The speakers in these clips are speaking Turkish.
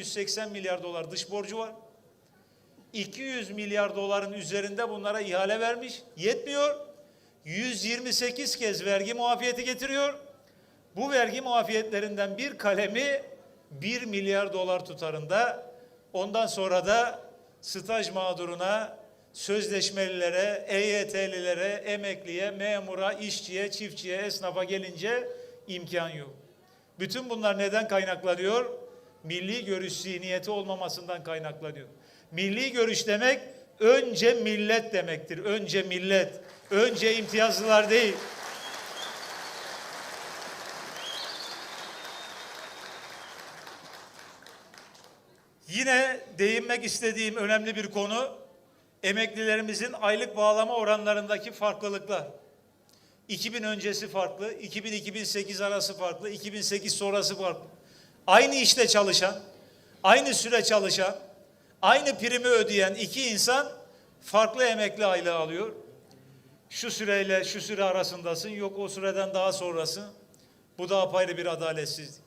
180 milyar dolar dış borcu var. 200 milyar doların üzerinde bunlara ihale vermiş. Yetmiyor. 128 kez vergi muafiyeti getiriyor. Bu vergi muafiyetlerinden bir kalemi 1 milyar dolar tutarında. Ondan sonra da staj mağduruna, sözleşmelilere, EYT'lilere, emekliye, memura, işçiye, çiftçiye, esnafa gelince imkan yok. Bütün bunlar neden kaynaklanıyor? Milli görüş zihniyeti olmamasından kaynaklanıyor. Milli görüş demek önce millet demektir. Önce millet. Önce imtiyazlılar değil. Yine değinmek istediğim önemli bir konu emeklilerimizin aylık bağlama oranlarındaki farklılıklar. 2000 öncesi farklı, 2000-2008 arası farklı, 2008 sonrası farklı. Aynı işte çalışan, aynı süre çalışan, aynı primi ödeyen iki insan farklı emekli aylığı alıyor. Şu süreyle şu süre arasındasın, yok o süreden daha sonrası. Bu da apayrı bir adaletsizlik.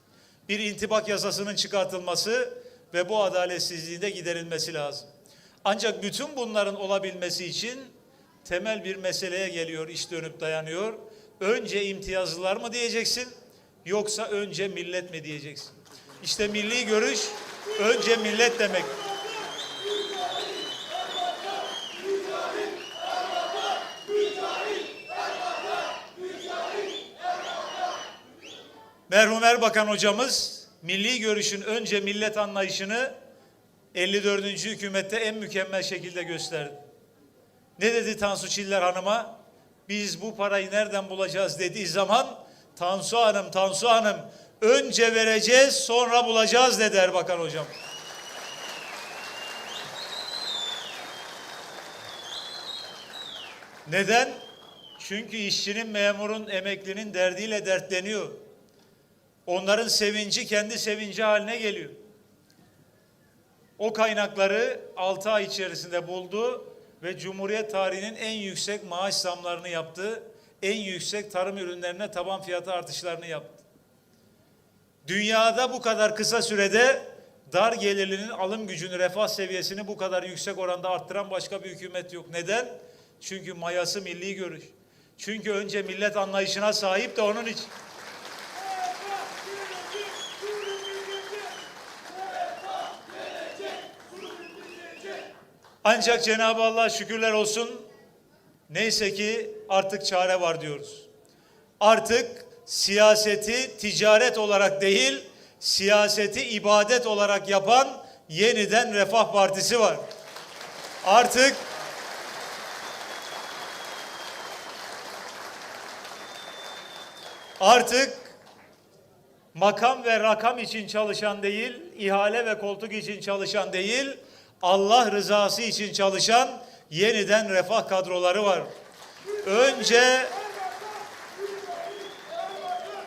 Bir intibak yasasının çıkartılması ve bu adaletsizliğin de giderilmesi lazım. Ancak bütün bunların olabilmesi için temel bir meseleye geliyor, iş dönüp dayanıyor. Önce imtiyazlılar mı diyeceksin yoksa önce millet mi diyeceksin? İşte milli görüş önce millet demek. Merhum Erbakan hocamız milli görüşün önce millet anlayışını 54. hükümette en mükemmel şekilde gösterdi. Ne dedi Tansu Çiller Hanım'a? Biz bu parayı nereden bulacağız dediği zaman Tansu Hanım, Tansu Hanım önce vereceğiz sonra bulacağız dedi Erbakan hocam. Neden? Çünkü işçinin, memurun, emeklinin derdiyle dertleniyor. Onların sevinci kendi sevinci haline geliyor. O kaynakları 6 ay içerisinde buldu ve Cumhuriyet tarihinin en yüksek maaş zamlarını yaptı. En yüksek tarım ürünlerine taban fiyatı artışlarını yaptı. Dünyada bu kadar kısa sürede dar gelirlinin alım gücünü, refah seviyesini bu kadar yüksek oranda arttıran başka bir hükümet yok. Neden? Çünkü mayası milli görüş. Çünkü önce millet anlayışına sahip de onun için. Ancak Cenab-ı Allah şükürler olsun neyse ki artık çare var diyoruz. Artık siyaseti ticaret olarak değil, siyaseti ibadet olarak yapan yeniden Refah Partisi var. Artık artık makam ve rakam için çalışan değil, ihale ve koltuk için çalışan değil, Allah rızası için çalışan yeniden refah kadroları var. Önce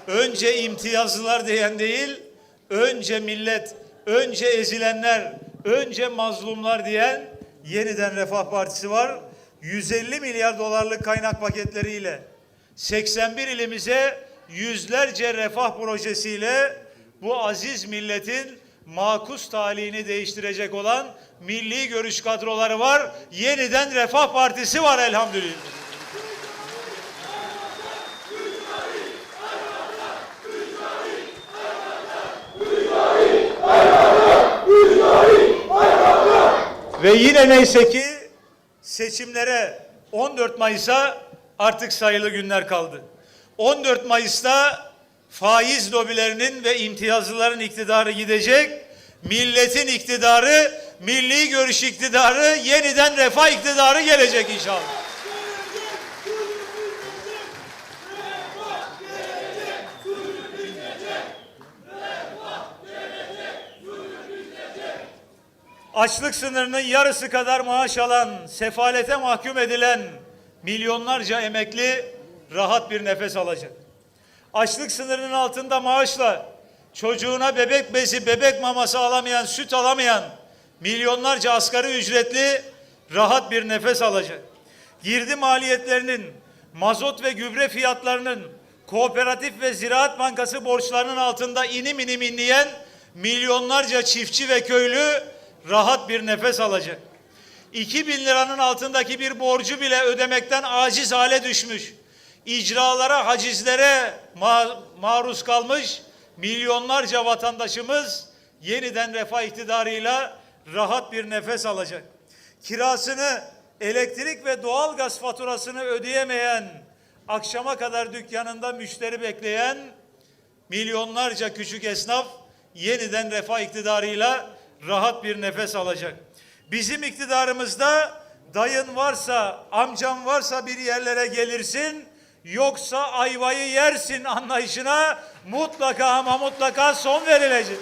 önce imtiyazlılar diyen değil, önce millet, önce ezilenler, önce mazlumlar diyen yeniden Refah Partisi var. 150 milyar dolarlık kaynak paketleriyle 81 ilimize yüzlerce refah projesiyle bu aziz milletin makus talihini değiştirecek olan milli görüş kadroları var. Yeniden Refah Partisi var elhamdülillah. Ve yine neyse ki seçimlere 14 Mayıs'a artık sayılı günler kaldı. 14 Mayıs'ta faiz lobilerinin ve imtiyazlıların iktidarı gidecek. Milletin iktidarı, milli görüş iktidarı, yeniden refah iktidarı gelecek inşallah. Açlık sınırının yarısı kadar maaş alan, sefalete mahkum edilen milyonlarca emekli rahat bir nefes alacak. Açlık sınırının altında maaşla çocuğuna bebek bezi, bebek maması alamayan, süt alamayan milyonlarca asgari ücretli rahat bir nefes alacak. Girdi maliyetlerinin, mazot ve gübre fiyatlarının, kooperatif ve ziraat bankası borçlarının altında inim inim inleyen milyonlarca çiftçi ve köylü rahat bir nefes alacak. 2000 liranın altındaki bir borcu bile ödemekten aciz hale düşmüş. İcralara, hacizlere ma- maruz kalmış milyonlarca vatandaşımız yeniden refah iktidarıyla rahat bir nefes alacak. Kirasını, elektrik ve doğalgaz faturasını ödeyemeyen, akşama kadar dükkanında müşteri bekleyen milyonlarca küçük esnaf yeniden refah iktidarıyla rahat bir nefes alacak. Bizim iktidarımızda dayın varsa, amcam varsa bir yerlere gelirsin, yoksa ayvayı yersin anlayışına mutlaka ama mutlaka son verilecek.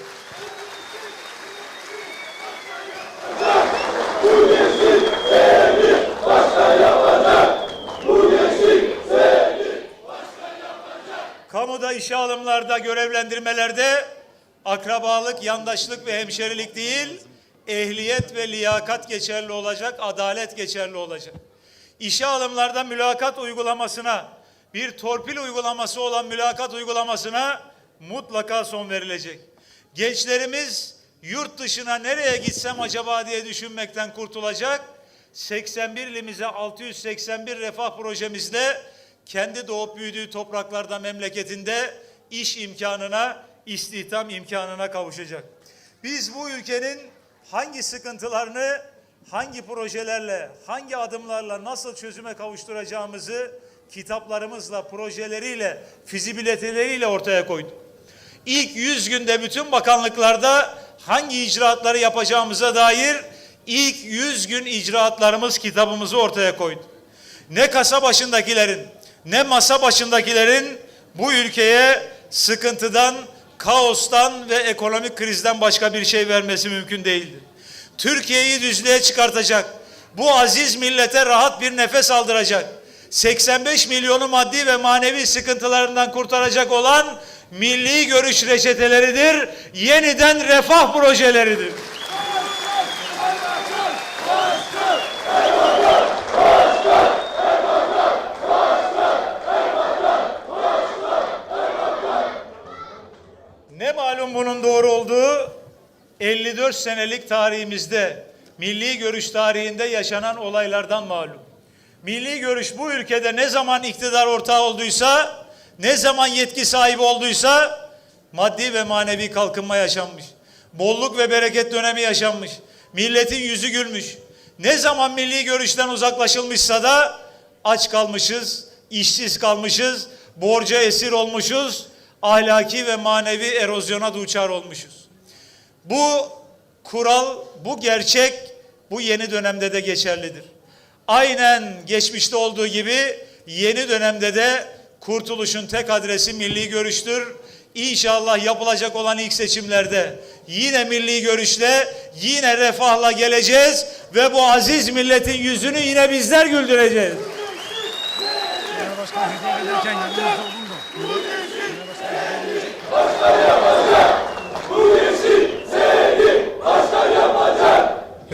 Kamuda işe alımlarda, görevlendirmelerde akrabalık, yandaşlık ve hemşerilik değil, ehliyet ve liyakat geçerli olacak, adalet geçerli olacak. İşe alımlarda mülakat uygulamasına, bir torpil uygulaması olan mülakat uygulamasına mutlaka son verilecek. Gençlerimiz yurt dışına nereye gitsem acaba diye düşünmekten kurtulacak. 81 ilimize 681 refah projemizle kendi doğup büyüdüğü topraklarda memleketinde iş imkanına, istihdam imkanına kavuşacak. Biz bu ülkenin hangi sıkıntılarını hangi projelerle, hangi adımlarla nasıl çözüme kavuşturacağımızı kitaplarımızla, projeleriyle, fizibiliteleriyle ortaya koyduk. İlk 100 günde bütün bakanlıklarda hangi icraatları yapacağımıza dair ilk 100 gün icraatlarımız kitabımızı ortaya koydu. Ne kasa başındakilerin ne masa başındakilerin bu ülkeye sıkıntıdan, kaostan ve ekonomik krizden başka bir şey vermesi mümkün değildi. Türkiye'yi düzlüğe çıkartacak, bu aziz millete rahat bir nefes aldıracak, 85 milyonu maddi ve manevi sıkıntılarından kurtaracak olan milli görüş reçeteleridir, yeniden refah projeleridir. Ne malum bunun doğru olduğu 54 senelik tarihimizde milli görüş tarihinde yaşanan olaylardan malum. Milli görüş bu ülkede ne zaman iktidar ortağı olduysa, ne zaman yetki sahibi olduysa maddi ve manevi kalkınma yaşanmış. Bolluk ve bereket dönemi yaşanmış. Milletin yüzü gülmüş. Ne zaman milli görüşten uzaklaşılmışsa da aç kalmışız, işsiz kalmışız, borca esir olmuşuz, ahlaki ve manevi erozyona duçar olmuşuz. Bu kural, bu gerçek bu yeni dönemde de geçerlidir. Aynen geçmişte olduğu gibi yeni dönemde de kurtuluşun tek adresi milli görüştür. İnşallah yapılacak olan ilk seçimlerde yine milli görüşle, yine refahla geleceğiz ve bu aziz milletin yüzünü yine bizler güldüreceğiz. Başkan hediye olun da. Genel Başkan hediye verirken.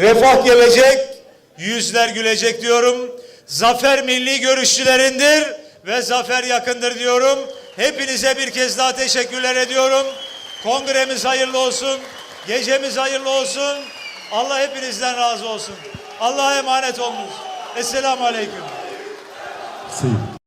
Refah gelecek, yüzler gülecek diyorum. Zafer milli görüşçülerindir ve zafer yakındır diyorum. Hepinize bir kez daha teşekkürler ediyorum. Kongremiz hayırlı olsun. Gecemiz hayırlı olsun. Allah hepinizden razı olsun. Allah'a emanet olunuz. Esselamu Aleyküm. Sim.